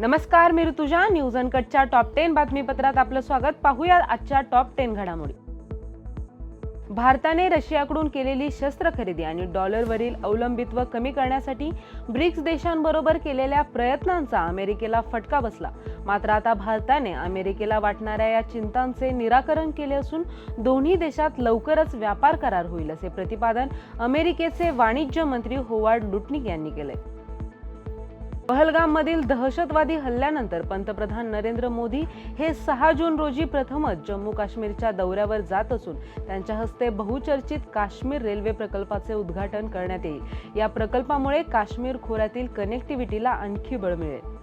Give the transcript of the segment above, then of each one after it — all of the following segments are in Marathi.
नमस्कार मी ऋतुजा. न्यूज अनकटच्या टॉप टेन बातमीपत्रात आपलं स्वागत. पाहूया आजच्या टॉप टेन घडामोडी. भारताने रशियाकडून केलेली शस्त्र खरेदी आणि डॉलरवरील अवलंबित्व कमी करण्यासाठी ब्रिक्स देशांबरोबर केलेल्या प्रयत्नांचा अमेरिकेला फटका बसला. मात्र आता भारताने अमेरिकेला वाटणाऱ्या या चिंतांचे निराकरण केले असून दोन्ही देशात लवकरच व्यापार करार होईल असे प्रतिपादन अमेरिकेचे वाणिज्य मंत्री होवार्ड लुटनिक यांनी केले पहलगाममधील दहशतवादी हल्ल्यानंतर पंतप्रधान नरेंद्र मोदी हे सहा जून रोजी प्रथमच जम्मू काश्मीरच्या दौऱ्यावर जात असून त्यांच्या हस्ते बहुचर्चित काश्मीर रेल्वे प्रकल्पाचे उद्घाटन करण्यात येईल. या प्रकल्पामुळे काश्मीर खोऱ्यातील कनेक्टिव्हिटीला आणखी बळ मिळेल.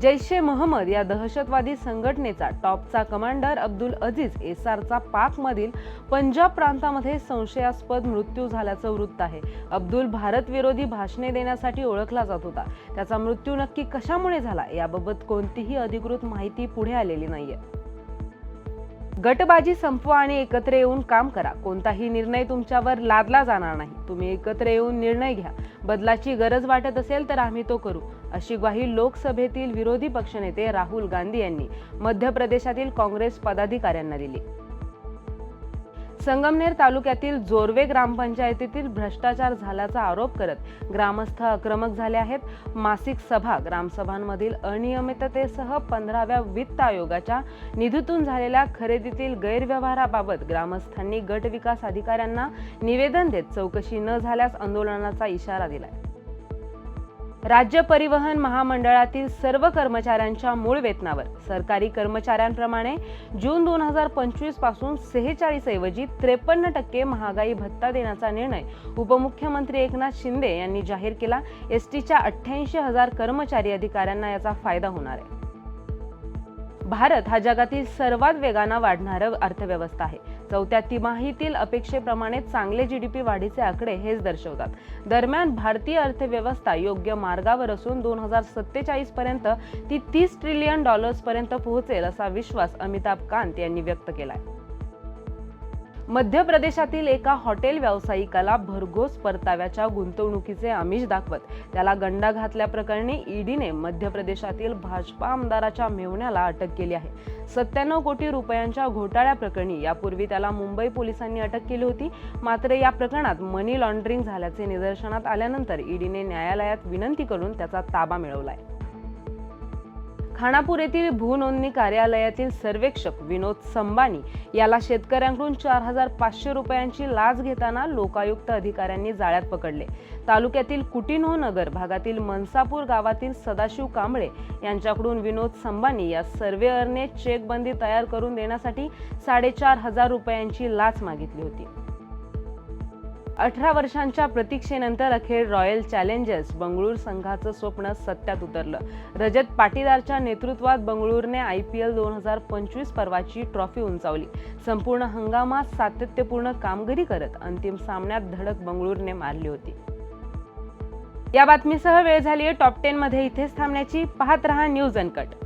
जैश ए महम्मद या दहशतवादी संघटनेचा टॉपचा कमांडर अब्दुल अजीज एसारचा पाकमधील पंजाब प्रांतामध्ये संशयास्पद मृत्यू झाल्याचं वृत्त आहे. अब्दुल भारत विरोधी भाषणे देण्यासाठी ओळखला जात होता. त्याचा मृत्यू नक्की कशामुळे झाला? याबाबत कोणतीही अधिकृत माहिती पुढे आलेली नाहीये. गटबाजी संपवा आणि एकत्र येऊन काम करा. कोणताही निर्णय तुमच्यावर लादला जाणार नाही. तुम्ही एकत्र येऊन निर्णय घ्या. बदलाची गरज वाटत असेल तर आम्ही तो करू. अशी ग्वाही लोकसभेतील विरोधी पक्षनेते राहुल गांधी यांनी मध्य प्रदेशातील काँग्रेस पदाधिकाऱ्यांना दिली. संगमनेर तालुक्यातील जोरवे ग्रामपंचायतीतील भ्रष्टाचार झाल्याचा आरोप करत ग्रामस्थ आक्रमक झाले आहेत. मासिक सभा ग्रामसभांमधील अनियमिततेसह पंधराव्या वित्त आयोगाच्या निधीतून झालेल्या खरेदीतील गैरव्यवहाराबाबत ग्रामस्थांनी गट विकास अधिकाऱ्यांना निवेदन देत चौकशी न झाल्यास आंदोलनाचा इशारा दिलाय. राज्य परिवहन महामंडळातील सर्व कर्मचाऱ्यांच्या मूळ वेतनावर. सरकारी कर्मचाऱ्यांप्रमाणे जून दोन हजार पंचवीसपासून सेहेचाळीस ऐवजी त्रेपन्न टक्के महागाई भत्ता देण्याचा निर्णय उपमुख्यमंत्री एकनाथ शिंदे यांनी जाहीर केला. एस टीच्या अठ्ठ्याऐंशी हजार कर्मचारी अधिकाऱ्यांना याचा फायदा होणार आहे. भारत हा जगातील सर्वात वेगानं वाढणारं अर्थव्यवस्था आहे. चौथ्या तिमाहीतील अपेक्षेप्रमाणे चांगले जी डी पी वाढीचे आकडे हेच दर्शवतात. दरम्यान भारतीय अर्थव्यवस्था योग्य मार्गावर असून दोन हजार सत्तेचाळीस पर्यंत ती तीस ट्रिलियन डॉलर्स पर्यंत पोहोचेल असा विश्वास अमिताभ कांत यांनी व्यक्त केला आहे मध्य प्रदेशातील एका हॉटेल व्यावसायिकाला भरघोस परताव्याच्या गुंतवणुकीचे आमिष दाखवत त्याला गंडा घातल्याप्रकरणी ईडीने मध्य प्रदेशातील भाजपा आमदाराच्या मेवण्याला अटक केली आहे. सत्त्याण्णव कोटी रुपयांच्या घोटाळ्याप्रकरणी यापूर्वी त्याला मुंबई पोलिसांनी अटक केली होती. मात्र या प्रकरणात मनी लॉन्ड्रिंग झाल्याचे निदर्शनात आल्यानंतर ईडीने न्यायालयात विनंती करून त्याचा ताबा मिळवलाय. खानापूर येथील भूनोंदणी कार्यालयातील सर्वेक्षक विनोद संबानी याला शेतकऱ्यांकडून चार हजार पाचशे रुपयांची लाच घेताना लोकायुक्त अधिकाऱ्यांनी जाळ्यात पकडले. तालुक्यातील कुटिन्हो नगर भागातील मनसापूर गावातील सदाशिव कांबळे यांच्याकडून विनोद संबानी या सर्वेअरने चेकबंदी तयार करून देण्यासाठी साडेचार हजार रुपयांची लाच मागितली होती. अठरा वर्षांच्या प्रतीक्षेनंतर अखेर रॉयल चॅलेंजर्स बंगळूर संघाचं स्वप्न सत्यात उतरलं. रजत पाटीदारच्या नेतृत्वात बंगळूरने आय पी एल दोन हजार पंचवीस पर्वाची ट्रॉफी उंचावली. संपूर्ण हंगामात सातत्यपूर्ण कामगिरी करत अंतिम सामन्यात धडक बंगळूरने मारली होती. या बातमीसह वेळ झाली आहे टॉप टेनमध्ये. इथेच थांबण्याची. पाहत रहा न्यूज अनकट.